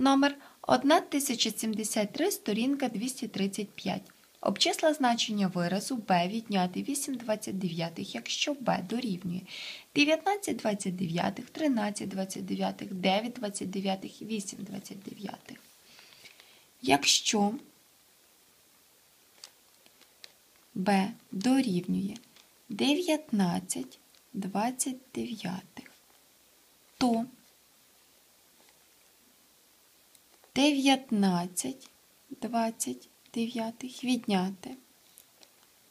Номер 1073, сторінка 235. Обчисла значення виразу b відняти 8 29, якщо b дорівнює 19 29, 13 29, 9 29, 8 29. Якщо b дорівнює 19 29, то 19 29 відняти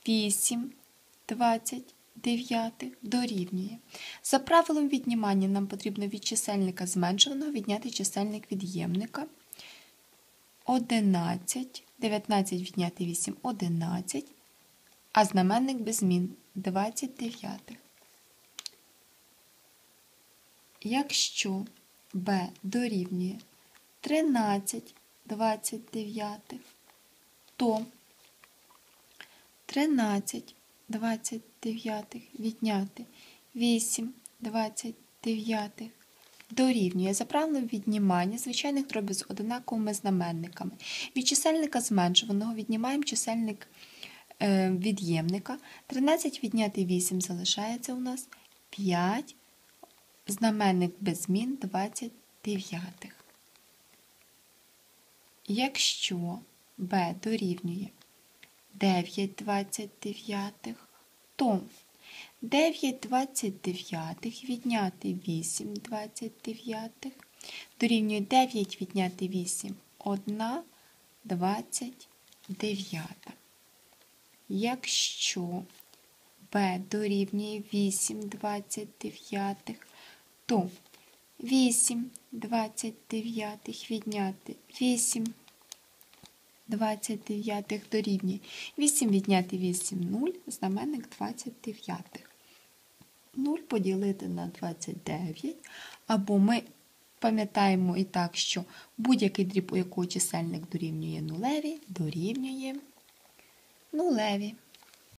8 29 дорівнює. За правилом віднімання нам потрібно від чисельника зменшуваного відняти чисельник від'ємника. 11, 19 відняти 8 11, а знаменник без змін 29. Якщо b дорівнює 13 29, то 13 29 відняти 8 29 дорівнює за віднімання звичайних дробів з одинаковими знаменниками. Від чисельника зменшуваного віднімаємо чисельник е, від'ємника. 13 відняти 8 залишається у нас 5, знаменник без змін 29. Якщо b дорівнює 9 29, то 9 29 відняти 8 29 дорівнює 9 відняти 8 1 29. Якщо b дорівнює 8 29, то 8 29 відняти 8 29 дорівнює 8 відняти 8 0, знаменник 29. 0 поділити на 29, або ми пам'ятаємо і так, що будь-який дріб, у якого чисельник дорівнює нулеві, дорівнює нулеві.